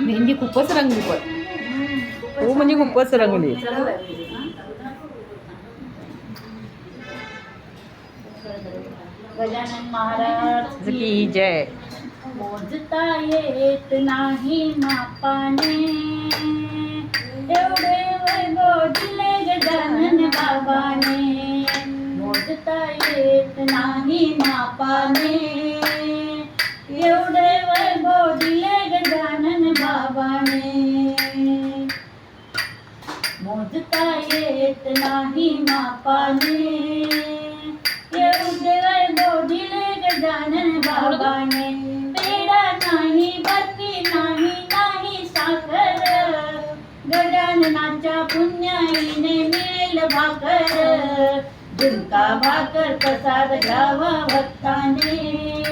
मेहंदी खूपच रंगली पण. हो म्हणजे खूपच रंगली. गजानन महाराज की जय. मोजता येत नाही मापाने. एवढे वैभव दिले गजानन बाबाने. मोजता येत नाही मापाने. एवढे वैभव दिले गजानन मोजता येत नाही मापाने. एवढे देवाय दिले गजानन बाबाने. पेढा नाही बर्फी नाही नाही साखर. गजाननाच्या पुण्याईने मिळेल भाकर. झुणका भाकर प्रसाद घ्यावा भक्ताने.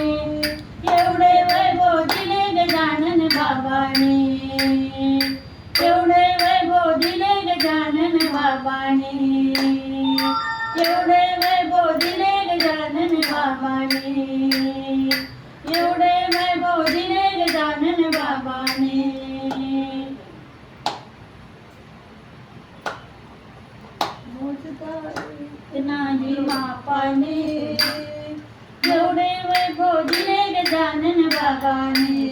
बाबाने. एवढे वैभव दिले गजानन बाबाने. एवढे वैभव दिले गजानन बाबाने. एवढे वैभव दिले गजानन बाबाने. नाही मापाने. एवढे वैभव दिले गजानन बाबाने.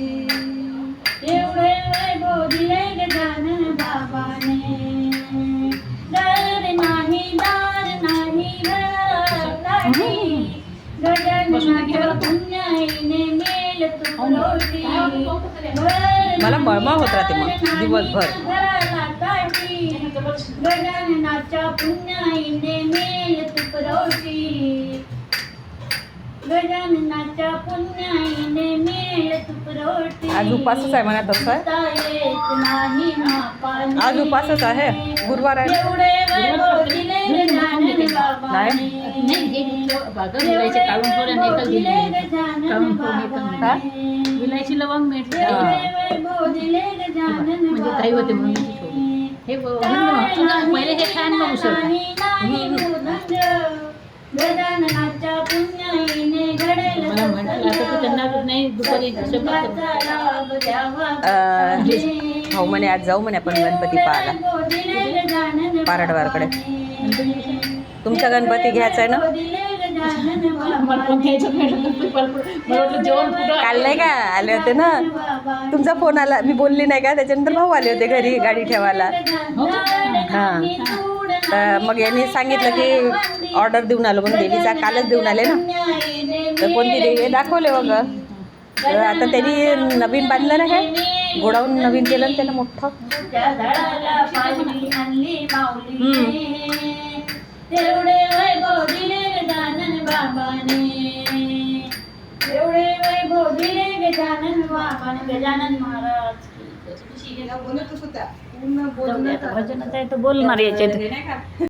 मेल मळमळ होत राहते मग दिवसभर. घराला काठी गजाननाच्या पुण्याईने मेल तुपरोटी गजाननाच्या पुण्याईने मेल तुपरोटी आज उपासच आहे म्हणा तसं. आज उपासच आहे गुरुवार आहे. नाही विलायचे आणि एकच दिली एकच. विलायची लवंग मिळते म्हणजे काही होते म्हणून. हे पहिले हे आणि मग मला म्हटलं आता तू त्यांना नाही दुपारी हो म्हणे आज जाऊ म्हणे आपण गणपती पाहायला. पाहायला पारडवारकडे. तुमचा गणपती घ्यायचा आहे ना? पण काल नाही का? आले होते ना? तुमचा फोन आला. मी बोलली नाही का? त्याच्यानंतर भाऊ आले होते घरी गाडी ठेवायला. हां. तर मग यांनी सांगितलं की ऑर्डर देऊन आलो म्हणून देवीचा कालच देऊन आले ना. तर कोणती देवी? दाखवले बघ. तर आता त्यांनी नवीन बांधलं ना हे. गोडाऊन नवीन केलं ना त्याला मोठं. त्या बाबाने गजानन महाराज. आता, भजनाचं आहे तर बोलणार याच्यात.